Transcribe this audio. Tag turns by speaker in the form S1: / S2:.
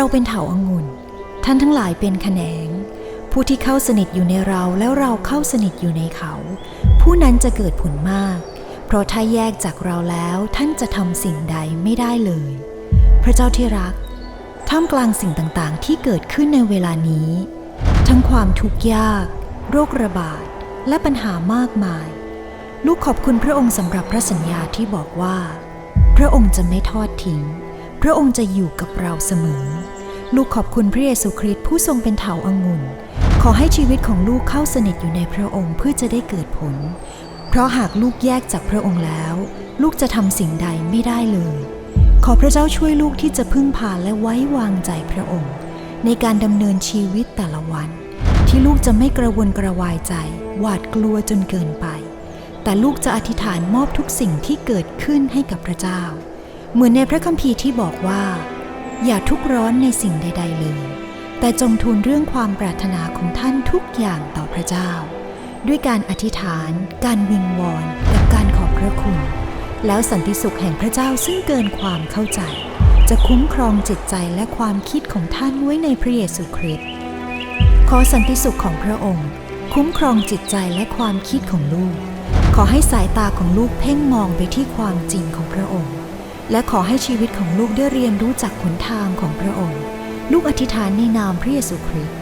S1: เราเป็นเถาอางุ่น ท่านทั้งหลายเป็นแขนง ผู้ที่เข้าสนิทอยู่ในเราแล้วเราเข้าสนิทอยู่ในเขา ผู้นั้นจะเกิดผลมาก เพราะถ้าแยกจากเราแล้วท่านจะทำสิ่งใดไม่ได้เลย พระเจ้าที่รัก ท่ามกลางสิ่งต่างๆ ที่เกิดขึ้นในเวลานี้ ทั้งความทุกข์ยาก โรคระบาด และปัญหามากมาย ลูกขอบคุณพระองค์สำหรับพระสัญญาที่บอกว่า พระองค์จะไม่ทอดทิ้ง พระองค์จะอยู่กับเราเสมอ ลูกขอบคุณพระเยซูคริสต์ผู้ทรงเป็นเถาอางุ่น ขอให้ชีวิตของลูกเข้าสนิทอยู่ในพระองค์เพื่อจะได้เกิดผล เพราะหากลูกแยกจากพระองค์แล้ว ลูกจะทำสิ่งใดไม่ได้เลย ขอพระเจ้าช่วยลูกที่จะพึ่งพาและไว้วางใจพระองค์ ในการดำเนินชีวิตแต่ละวัน ที่ลูกจะไม่กระวนกระวายใจ หวาดกลัวจนเกินไป แต่ลูกจะอธิษฐานมอบทุกสิ่งที่เกิดขึ้นให้กับพระเจ้า เหมือนในพระคัมภีร์ที่บอกว่า อย่าทุกข์ร้อนในสิ่งใด ๆ เลย แต่จงทูลเรื่องความปรารถนาของท่านทุกอย่างต่อพระเจ้า ด้วยการอธิษฐาน การวิงวอนกับการขอบพระคุณ แล้วสันติสุขแห่งพระเจ้าซึ่งเกินความเข้าใจ จะคุ้มครองจิตใจและความคิดของท่านไว้ในพระเยซูคริสต์ขอสันติสุขของพระองค์ คุ้มครองจิตใจและความคิดของลูก ขอให้สายตาของลูกเพ่งมองไปที่ความจริงของพระองค์ และขอให้ชีวิตของลูกได้เรียนรู้จากขนทางของพระองค์ ลูกอธิษฐานในนามพระเยซูคริสต์